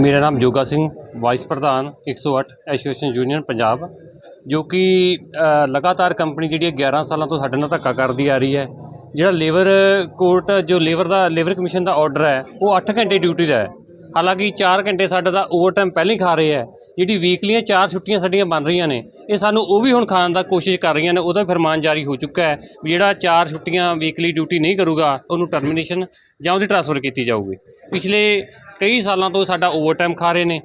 ਮੇਰਾ ਨਾਮ ਜੋਗਾ ਸਿੰਘ ਵਾਈਸ ਪ੍ਰਧਾਨ 108 ਐਸੋਸੀਏਸ਼ਨ ਯੂਨੀਅਨ ਪੰਜਾਬ, ਜੋ ਕਿ ਲਗਾਤਾਰ ਕੰਪਨੀ ਜਿਹੜੀ ਹੈ 11 ਸਾਲਾਂ ਤੋਂ ਸਾਡੇ ਨਾਲ ਧੱਕਾ ਕਰਦੀ ਆ ਰਹੀ ਹੈ। ਜਿਹੜਾ ਲੇਬਰ ਕੋਰਟ, ਜੋ ਲੇਬਰ ਦਾ, ਲੇਬਰ ਕਮਿਸ਼ਨ ਦਾ ਆਰਡਰ ਹੈ, ਉਹ 8 ਘੰਟੇ ਡਿਊਟੀ ਦਾ ਹੈ। ਹਾਲਾਂਕਿ 4 ਘੰਟੇ ਸਾਡਾ ਦਾ ਓਵਰਟਾਈਮ ਪਹਿਲਾਂ ਹੀ ਖਾ ਰਹੇ ਹੈ। ਜਿਹੜੀ ਵੀਕਲੀਆਂ 4 ਛੁੱਟੀਆਂ ਸਾਡੀਆਂ ਬਣ ਰਹੀਆਂ ਨੇ, ਇਹ ਸਾਨੂੰ ਉਹ ਵੀ ਹੁਣ ਖਾਣ ਦਾ ਕੋਸ਼ਿਸ਼ ਕਰ ਰਹੀਆਂ ਨੇ, ਉਹਦਾ ਫਰਮਾਨ ਜਾਰੀ ਹੋ ਚੁੱਕਾ ਹੈ ਵੀ ਜਿਹੜਾ 4 ਛੁੱਟੀਆਂ ਵੀਕਲੀ ਡਿਊਟੀ ਨਹੀਂ ਕਰੂਗਾ, ਉਹਨੂੰ ਟਰਮੀਨੇਸ਼ਨ ਜਾਂ ਉਹਦੀ ਟ੍ਰਾਂਸਫਰ ਕੀਤੀ ਜਾਊਗੀ। ਪਿਛਲੇ ਕਈ ਸਾਲਾਂ ਤੋਂ ਸਾਡਾ ਓਵਰਟਾਈਮ ਖਾ ਰਹੇ ਨੇ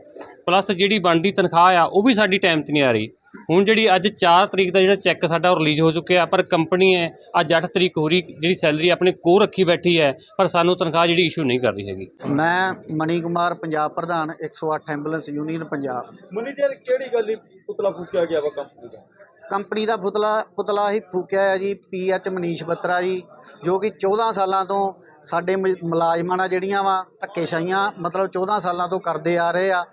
ਪਲੱਸ ਜਿਹੜੀ ਬਣਦੀ ਤਨਖਾਹ ਆ ਉਹ ਵੀ ਸਾਡੀ ਟਾਈਮ ਤੇ ਨਹੀਂ ਆ ਰਹੀ। ਹੁਣ ਜਿਹੜੀ ਅੱਜ 4 ਤਰੀਕ ਦਾ ਜਿਹੜਾ ਚੈੱਕ ਸਾਡਾ ਉਹ ਰਿਲੀਜ਼ ਹੋ ਚੁੱਕਿਆ ਪਰ ਕੰਪਨੀ ਹੈ ਅੱਜ 8 ਤਰੀਕ ਹੋ ਰਹੀ ਜਿਹੜੀ ਸੈਲਰੀ ਆਪਣੇ ਕੋਲ ਰੱਖੀ ਬੈਠੀ ਹੈ ਪਰ ਸਾਨੂੰ ਤਨਖਾਹ ਜਿਹੜੀ ਇਸ਼ੂ ਨਹੀਂ ਕਰ ਰਹੀ ਹੈਗੀ। ਮੈਂ ਮਣੀ ਕੁਮਾਰ ਪੰਜਾਬ ਪ੍ਰਧਾਨ 108 ਐਂਬੂਲੈਂਸ ਯੂਨੀਅਨ ਪੰਜਾਬ। ਮਨੀ ਜੀ ਕਿਹੜੀ ਗੱਲ ਪੁਤਲਾ ਫੂਕਿਆ ਗਿਆ ਵਾ ਕੰਪਨੀ ਦਾ ਕੰਪਨੀ ਦਾ ਪੁਤਲਾ ਪੁਤਲਾ ਹੀ ਫੂਕਿਆ ਹੈ ਜੀ ਪੀਐਚ ਮਨੀਸ਼ ਬੱਤਰਾ ਜੀ ਜੋ ਕਿ 14 ਸਾਲਾਂ ਤੋਂ ਸਾਡੇ ਮੁ- ਮੁਲਾਜ਼ਮਾਂ ਨਾਲ ਜਿਹੜੀਆਂ ਵਾ ਧੱਕੇਸ਼ਾਹੀਆਂ ਮਤਲਬ 14 ਸਾਲਾਂ ਤੋਂ ਕਰਦੇ ਆ ਰਹੇ ਆ।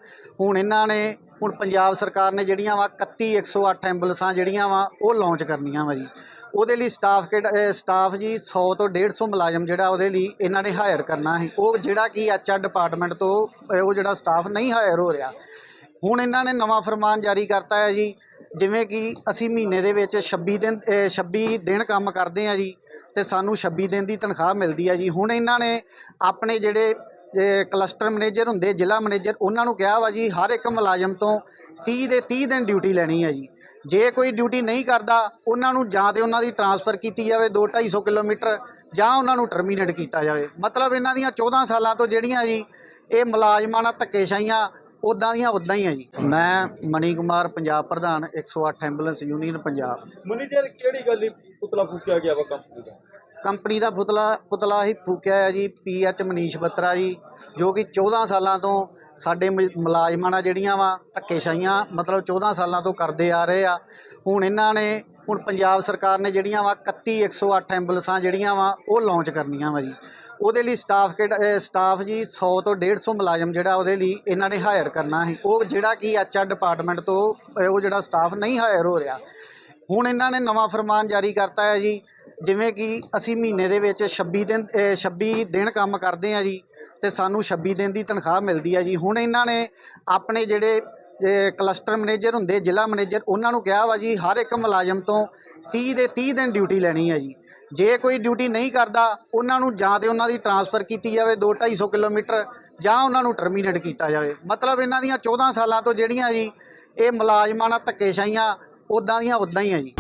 ਹੁਣ ਇਹਨਾਂ ਨੇ ਹੁਣ ਪੰਜਾਬ ਸਰਕਾਰ ਨੇ ਜਿਹੜੀਆਂ ਵਾ 31 108 ਐਂਬੂਲੈਂਸਾਂ ਜਿਹੜੀਆਂ ਵਾ ਉਹ ਲਾਂਚ ਕਰਨੀਆਂ ਵਾ ਜੀ। ਉਹਦੇ ਲਈ ਸਟਾਫ ਕਿਹੜਾ ਸਟਾਫ ਜੀ 100 ਤੋਂ 150 ਮੁਲਾਜ਼ਮ ਜਿਹੜਾ ਉਹਦੇ ਲਈ ਇਹਨਾਂ ਨੇ ਹਾਇਰ ਕਰਨਾ ਹੈ ਉਹ ਜਿਹੜਾ ਕਿ ਐਚਆਰ ਡਿਪਾਰਟਮੈਂਟ ਤੋਂ ਅ, ਉਹ ਜਿਹੜਾ ਸਟਾਫ ਨਹੀਂ ਹਾਇਰ ਹੋ ਰਿਹਾ। ਹੁਣ ਇਹਨਾਂ ਨੇ ਨਵਾਂ ਫਰਮਾਨ ਜਾਰੀ ਕਰਤਾ ਹੈ ਜੀ ਜਿਵੇਂ ਕਿ ਅਸੀਂ ਮਹੀਨੇ ਦੇ ਵਿੱਚ 26 ਦਿਨ, ਅਹ 26 ਦਿਨ ਕੰਮ ਕਰਦੇ ਆ ਜੀ ਤੇ ਸਾਨੂੰ 26 ਦਿਨ ਦੀ ਤਨਖਾਹ ਮਿਲਦੀ ਹੈ ਜੀ। ਹੁਣ ਇਹਨਾਂ ਨੇ ਆਪਣੇ ਜਿਹੜੇ, ਅਹ ਕਲਸਟਰ ਮੈਨੇਜਰ ਹੁੰਦੇ, ਜ਼ਿਲ੍ਹਾ ਮੈਨੇਜਰ ਉਹਨਾਂ ਨੂੰ ਕਿਹਾ ਵਾ ਜੀ, ਹਰ ਇੱਕ ਮੁਲਾਜ਼ਮ ਤੋਂ 30 ਦੇ 30 ਦਿਨ ਡਿਊਟੀ ਲੈਣੀ ਹੈ ਜੀ। ਜੇ ਕੋਈ ਡਿਊਟੀ ਨਹੀਂ ਕਰਦਾ, ਉਹਨਾਂ ਨੂੰ ਜਾਂ ਤੇ ਉਹਨਾਂ ਦੀ ਟਰਾਂਸਫਰ ਕੀਤੀ ਜਾਵੇ 2 250 ਕਿਲੋਮੀਟਰ ਜਾਂ ਉਹਨਾਂ ਨੂੰ ਟਰਮੀਨੇਟ ਕੀਤਾ ਜਾਵੇ। ਮਤਲਬ ਇਹਨਾਂ ਦੀਆਂ 14 ਸਾਲਾਂ ਤੋਂ ਜਿਹੜੀਆਂ ਜੀ, ਇਹ ਮੁਲਾਜ਼ਮਾਂ ਨਾਲ ਧੱਕੇਸ਼ਾਹੀਆਂ ਉਦਾਂ ਦੀਆਂ ਉਦਾਂ ਹੀ ਆ ਜੀ। ਮੈਂ ਮਣੀ ਕੁਮਾਰ ਪੰਜਾਬ ਪ੍ਰਧਾਨ 108 ਐਂਬੂਲੈਂਸ ਯੂਨੀਅਨ ਪੰਜਾਬ। ਮਨੀ ਜੀ ਕਿਹੜੀ ਗੱਲ ਪੁਤਲਾ ਫੂਕਿਆ ਗਿਆ ਵਾ ਕੰਪਨੀ ਦਾ? ਕੰਪਨੀ ਦਾ ਪੁਤਲਾ ਪੁਤਲਾ ਹੀ ਫੂਕਿਆ ਹੈ ਜੀ ਪੀਐਚ ਮਨੀਸ਼ ਬੱਤਰਾ ਜੀ ਜੋ ਕਿ 14 ਸਾਲਾਂ ਤੋਂ ਸਾਡੇ ਮੁਲਾਜ਼ਮਾਂ ਨਾਲ ਜਿਹੜੀਆਂ ਵਾ ਧੱਕੇਸ਼ਾਹੀਆਂ ਮਤਲਬ 14 ਸਾਲਾਂ ਤੋਂ ਕਰਦੇ ਆ ਰਹੇ ਆ। ਹੁਣ ਇਹਨਾਂ ਨੇ ਹੁਣ ਪੰਜਾਬ ਸਰਕਾਰ ਨੇ ਜਿਹੜੀਆਂ ਵਾ 31 108 ਐਂਬੂਲੈਂਸਾਂ ਜਿਹੜੀਆਂ ਵਾ ਉਹ ਲਾਂਚ ਕਰਨੀਆਂ ਵਾ ਜੀ। ਉਹਦੇ ਲਈ ਸਟਾਫ ਕਿਹੜਾ ਸਟਾਫ ਜੀ 100 ਤੋਂ 150 ਮੁਲਾਜ਼ਮ ਜਿਹੜਾ ਉਹਦੇ ਲਈ ਇਹਨਾਂ ਨੇ ਹਾਇਰ ਕਰਨਾ ਹੈ ਉਹ ਜਿਹੜਾ ਕਿ ਐਚਆਰ ਡਿਪਾਰਟਮੈਂਟ ਤੋਂ ਉਹ ਜਿਹੜਾ ਸਟਾਫ ਨਹੀਂ ਹਾਇਰ ਹੋ ਰਿਹਾ। ਹੁਣ ਇਹਨਾਂ ਨੇ ਨਵਾਂ ਫਰਮਾਨ ਜਾਰੀ ਕਰਤਾ ਹੈ ਜੀ, ਜਿਵੇਂ ਕਿ ਅਸੀਂ ਮਹੀਨੇ ਦੇ ਵਿੱਚ 26 ਦਿਨ, ਅਹ 26 ਦਿਨ ਕੰਮ ਕਰਦੇ ਆ ਜੀ, ਤੇ ਸਾਨੂੰ 26 ਦਿਨ ਦੀ ਤਨਖਾਹ ਮਿਲਦੀ ਹੈ ਜੀ। ਹੁਣ ਇਹਨਾਂ ਨੇ ਆਪਣੇ ਜਿਹੜੇ, ਅਹ ਕਲਸਟਰ ਮੈਨੇਜਰ ਹੁੰਦੇ, ਜ਼ਿਲ੍ਹਾ ਮੈਨੇਜਰ ਉਹਨਾਂ ਨੂੰ ਕਿਹਾ ਵਾ ਜੀ, ਹਰ ਇੱਕ ਮੁਲਾਜ਼ਮ ਤੋਂ 30 ਦੇ 30 ਦਿਨ ਡਿਊਟੀ ਲੈਣੀ ਹੈ ਜੀ। ਜੇ ਕੋਈ ਡਿਊਟੀ ਨਹੀਂ ਕਰਦਾ, ਉਹਨਾਂ ਨੂੰ ਜਾਂ ਤੇ ਉਹਨਾਂ ਦੀ ਟਰਾਂਸਫਰ ਕੀਤੀ ਜਾਵੇ 2 250 ਕਿਲੋਮੀਟਰ, ਜਾਂ ਉਹਨਾਂ ਨੂੰ ਟਰਮੀਨੇਟ ਕੀਤਾ ਜਾਵੇ। ਮਤਲਬ ਇਹਨਾਂ ਦੀਆਂ 14 ਸਾਲਾਂ ਤੋਂ ਜਿਹੜੀਆਂ ਜੀ, ਇਹ ਮੁਲਾਜ਼ਮਾਂ ਨਾਲ ਧੱਕੇਸ਼ਾਹੀਆਂ ਉਦਾਂ ਦੀਆਂ ਉਦਾਂ ਹੀ ਆ ਜੀ।